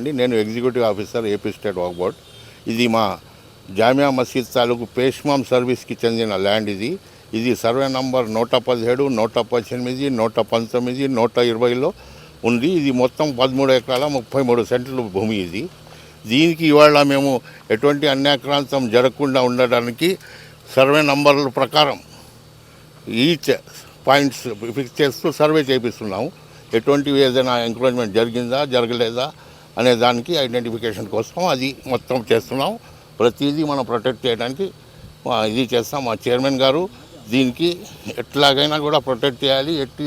అండి. నేను executive officer AP state work board. ఇది మా జామియా మసీద్ తాలూకు పేష్మాం సర్వీస్కి చెందిన ల్యాండ్ ఇది. ఇది సర్వే నంబర్ నూట పదిహేడు నూట పద్దెనిమిది నూట పంతొమ్మిది నూట ఇరవైలో ఉంది. ఇది మొత్తం పదమూడు ఎకరాల ముప్పై మూడు సెంట్లు భూమి ఇది. దీనికి ఇవాళ మేము ఎటువంటి అన్యాక్రాంతం జరగకుండా ఉండడానికి సర్వే నంబర్ల ప్రకారం ఈచ్ పాయింట్స్ ఫిక్స్ చేస్తూ సర్వే చేపిస్తున్నాము. ఎటువంటి ఏదైనా ఎంక్రోచ్మెంట్ జరిగిందా జరగలేదా అనే దానికి ఐడెంటిఫికేషన్ కోసం అది మొత్తం చేస్తున్నాం. ప్రతిదీ మనం ప్రొటెక్ట్ చేయడానికి ఇది చేస్తాం. మా చైర్మన్ గారు దీనికి ఎట్లాగైనా కూడా ప్రొటెక్ట్ చేయాలి. ఎట్టి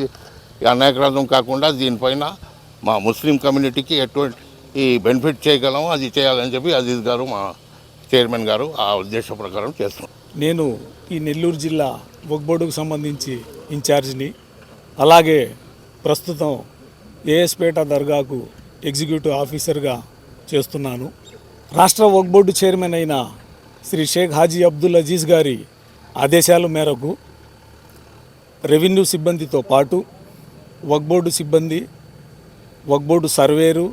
అనాయకరాధం కాకుండా దీనిపైన మా ముస్లిం కమ్యూనిటీకి ఎటువంటి ఈ బెనిఫిట్ చేయగలము అది చేయాలని చెప్పి అజీజ్ గారు మా చైర్మన్ గారు ఆ ఉద్దేశం ప్రకారం చేస్తున్నాం. నేను ఈ నెల్లూరు జిల్లా వక్ సంబంధించి ఇన్ఛార్జిని అలాగే ప్రస్తుతం ఏఎస్పేట దర్గాకు ఎగ్జిక్యూటివ్ ఆఫీసర్గా చేస్తున్నాను. రాష్ట్ర వక్ బోర్డు చైర్మన్ అయిన శ్రీ షేక్ హాజీ అబ్దుల్ అజీజ్ గారి ఆదేశాల మేరకు రెవెన్యూ సిబ్బందితో పాటు వక్ బోర్డు సిబ్బంది వక్ బోర్డు సర్వేరు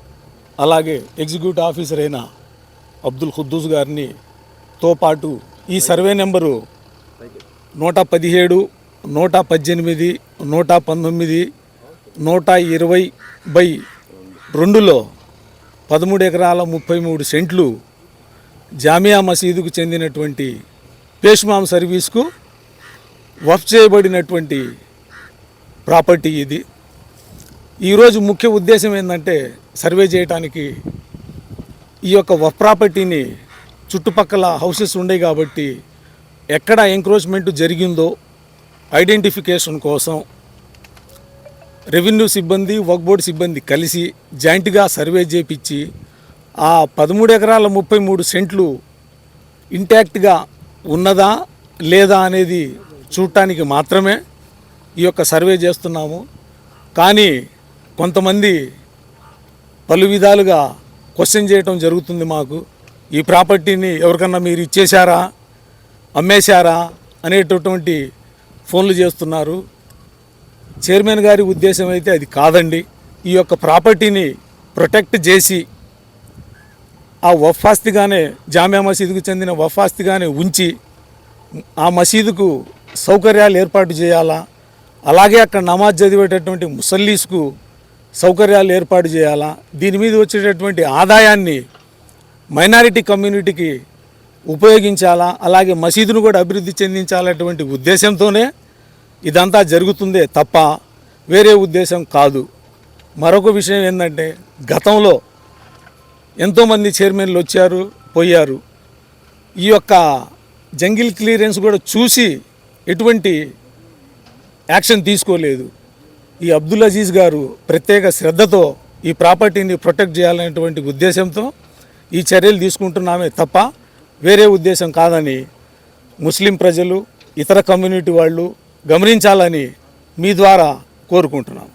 అలాగే ఎగ్జిక్యూటివ్ ఆఫీసర్ అయిన అబ్దుల్ ఖుద్దూస్ గారిని తో పాటు ఈ సర్వే నెంబరు నూట పదిహేడు నూట పద్దెనిమిది నూట పంతొమ్మిది నూట ఇరవై బై రెండులో పదమూడు ఎకరాల ముప్పై మూడు సెంట్లు జామియా మసీదుకు చెందినటువంటి పేష్మాం సర్వీస్కు వఫ్ చేయబడినటువంటి ప్రాపర్టీ ఇది. ఈరోజు ముఖ్య ఉద్దేశం ఏంటంటే సర్వే చేయడానికి ఈ యొక్క వఫ్ ప్రాపర్టీని చుట్టుపక్కల హౌసెస్ ఉన్నాయి కాబట్టి ఎక్కడ ఎంక్రోచ్మెంట్ జరిగిందో ఐడెంటిఫికేషన్ కోసం రెవెన్యూ సిబ్బంది వర్క్ బోర్డు సిబ్బంది కలిసి జాయింట్గా సర్వే చేపించి ఆ పదమూడు ఎకరాల ముప్పై మూడు సెంట్లు ఇంటాక్ట్గా ఉన్నదా లేదా అనేది చూడటానికి మాత్రమే ఈ యొక్క సర్వే చేస్తున్నాము. కానీ కొంతమంది పలు విధాలుగా క్వశ్చన్ చేయటం జరుగుతుంది మాకు. ఈ ప్రాపర్టీని ఎవరికన్నా మీరు ఇచ్చేశారా అమ్మేశారా అనేటటువంటి ఫోన్లు చేస్తున్నారు. చైర్మన్ గారి ఉద్దేశం అయితే అది కాదండి. ఈ యొక్క ప్రాపర్టీని ప్రొటెక్ట్ చేసి ఆ వఫాస్తిగానే జామియా మసీదుకు చెందిన వఫాస్తిగానే ఉంచి ఆ మసీదుకు సౌకర్యాలు ఏర్పాటు చేయాలా? అలాగే అక్కడ నమాజ్ చదివేటటువంటి ముసల్లీస్కు సౌకర్యాలు ఏర్పాటు చేయాలా? దీని మీద వచ్చేటటువంటి ఆదాయాన్ని మైనారిటీ కమ్యూనిటీకి ఉపయోగించాలా? అలాగే మసీదును కూడా అభివృద్ధి చెందించాలనేటువంటి ఉద్దేశంతోనే ఇదంతా జరుగుతుందే తప్ప వేరే ఉద్దేశం కాదు. మరొక విషయం ఏంటంటే గతంలో ఎంతోమంది చైర్మన్లు వచ్చారు పోయారు. ఈ యొక్క జంగిల్ క్లియరెన్స్ కూడా చూసి ఎటువంటి యాక్షన్ తీసుకోలేదు. ఈ అబ్దుల్ అజీజ్ గారు ప్రత్యేక శ్రద్ధతో ఈ ప్రాపర్టీని ప్రొటెక్ట్ చేయాలనేటువంటి ఉద్దేశంతో ఈ చర్యలు తీసుకుంటున్నామే తప్ప వేరే ఉద్దేశం కాదని ముస్లిం ప్రజలు ఇతర కమ్యూనిటీ వాళ్ళు గమనించాలని మీ ద్వారా కోరుకుంటున్నాం